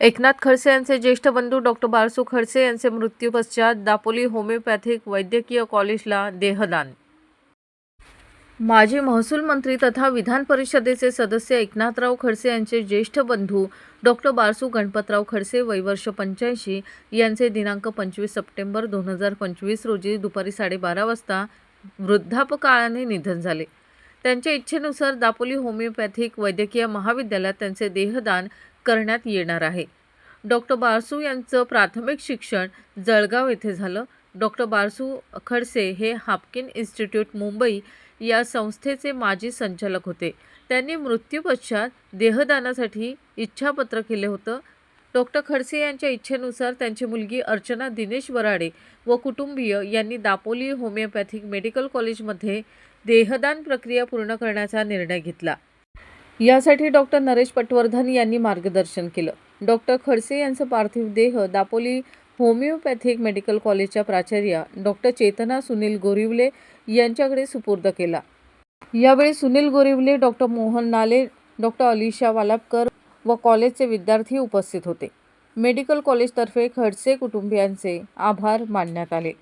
एकनाथ खडसे यांचे ज्येष्ठ बंधू डॉक्टर बारसू खडसे यांचे मृत्यू पश्चात दापोली होमिओपॅथिक वैद्यकीय कॉलेजला देहदान. माजी महसूल मंत्री तथा विधान परिषदेचे सदस्य एकनाथराव खडसे यांचे ज्येष्ठ बंधू डॉक्टर बारसू गणपतराव खडसे वयवर्ष पंच्याऐंशी यांचे दिनांक पंचवीस सप्टेंबर दोन हजार पंचवीस रोजी दुपारी साडेबारा वाजता वृद्धापकाळाने निधन झाले. त्यांच्या इच्छेनुसार दापोली होमिओपॅथिक वैद्यकीय महाविद्यालयात त्यांचे देहदान करण्यात येणार आहे. डॉक्टर बारसू यांचं प्राथमिक शिक्षण जळगाव येथे झालं. डॉक्टर बारसू खडसे हे हापकिन इन्स्टिट्यूट मुंबई या संस्थेचे माजी संचालक होते. त्यांनी मृत्यूपश्चात देहदानासाठी इच्छापत्र केले होतं. डॉक्टर खडसे यांच्या इच्छेनुसार त्यांची मुलगी अर्चना दिनेश वराडे व कुटुंबीय यांनी दापोली होमिओपॅथिक मेडिकल कॉलेजमध्ये देहदान प्रक्रिया पूर्ण करण्याचा निर्णय घेतला. यासाठी डॉक्टर नरेश पटवर्धन यांनी मार्गदर्शन केलं. डॉक्टर खडसे यांचं पार्थिव देह दापोली होमिओपॅथिक मेडिकल कॉलेजच्या प्राचार्या डॉक्टर चेतना सुनील गोरिवले यांच्याकडे सुपूर्द केला. यावेळी सुनील गोरिवले डॉक्टर मोहन नाले डॉक्टर अलिशा वालापकर व कॉलेजचे विद्यार्थी उपस्थित होते. मेडिकल कॉलेजतर्फे खडसे कुटुंबियांचे आभार मानण्यात आले.